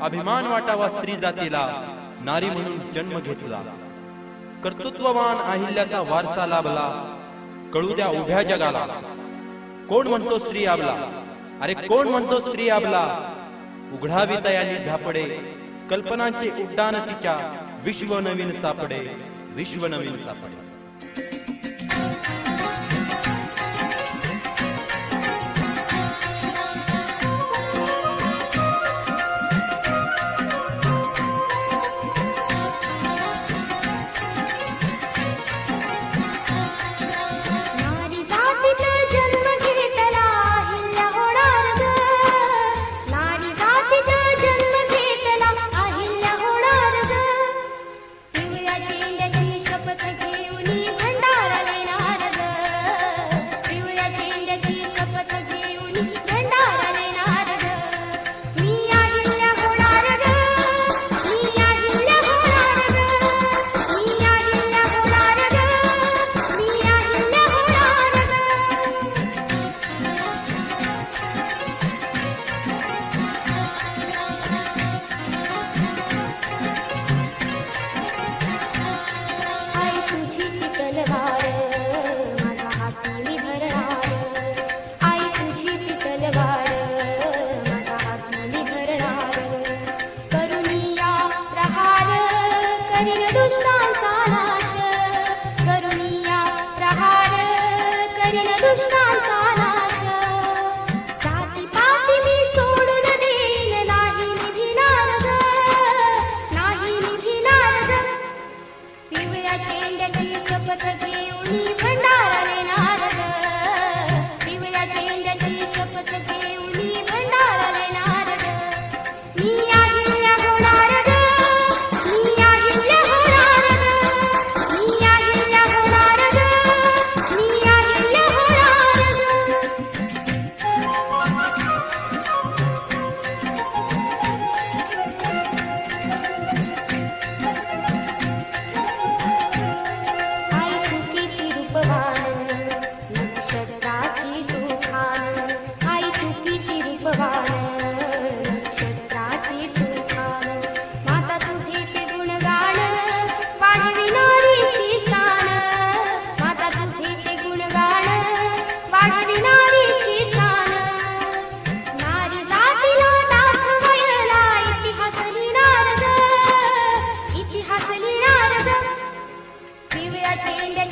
अभिमान वाटावा स्त्री जातीला नारी म्हणून जन्म घेतला. कर्तृत्ववान अहिल्याचा वारसा लाभला. कळू द्या उभ्या जगाला. कोण म्हणतो स्त्री आबला? अरे कोण म्हणतो स्त्री आबला? उघडावी तयानी झापडे. कल्पनांचे उड्डाण तिच्या. विश्व नवीन सापडे. विश्व नवीन सापडे. скажешь. Mera